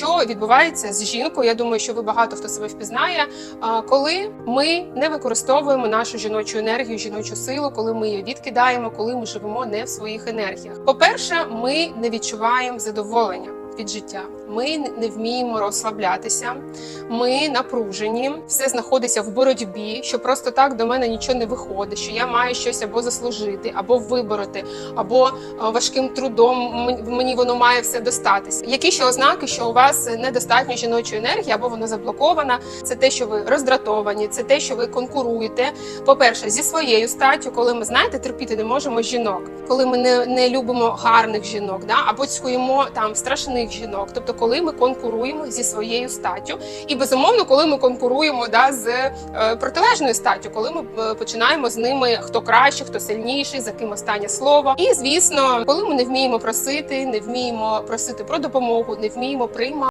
що відбувається з жінкою. Я думаю, що ви багато хто себе впізнає. Коли ми не використовуємо нашу жіночу енергію, жіночу силу, коли ми її відкидаємо, коли ми живемо не в своїх енергіях. По-перше, ми не відчуваємо задоволення від життя. Ми не вміємо розслаблятися. Ми напружені, все знаходиться в боротьбі, що просто так до мене нічого не виходить, що я маю щось або заслужити, або вибороти, або е, важким трудом мені воно має все достатися. Які ще ознаки, що у вас недостатньо жіночої енергії, або вона заблокована? Це те, що ви роздратовані, це те, що ви конкуруєте. По-перше, зі своєю статтю, коли ми знаєте, терпіти не можемо жінок, коли ми не, не любимо гарних жінок, да або цькуємо там страшних жінок. Тобто, коли ми конкуруємо зі своєю статтю, і безумовно, коли ми конкуруємо да з е, протилежною статтю, коли ми е, починаємо з ними хто краще, хто сильніший, за ким останнє слово. І звісно, коли ми не вміємо просити, не вміємо просити про допомогу, не вміємо приймати.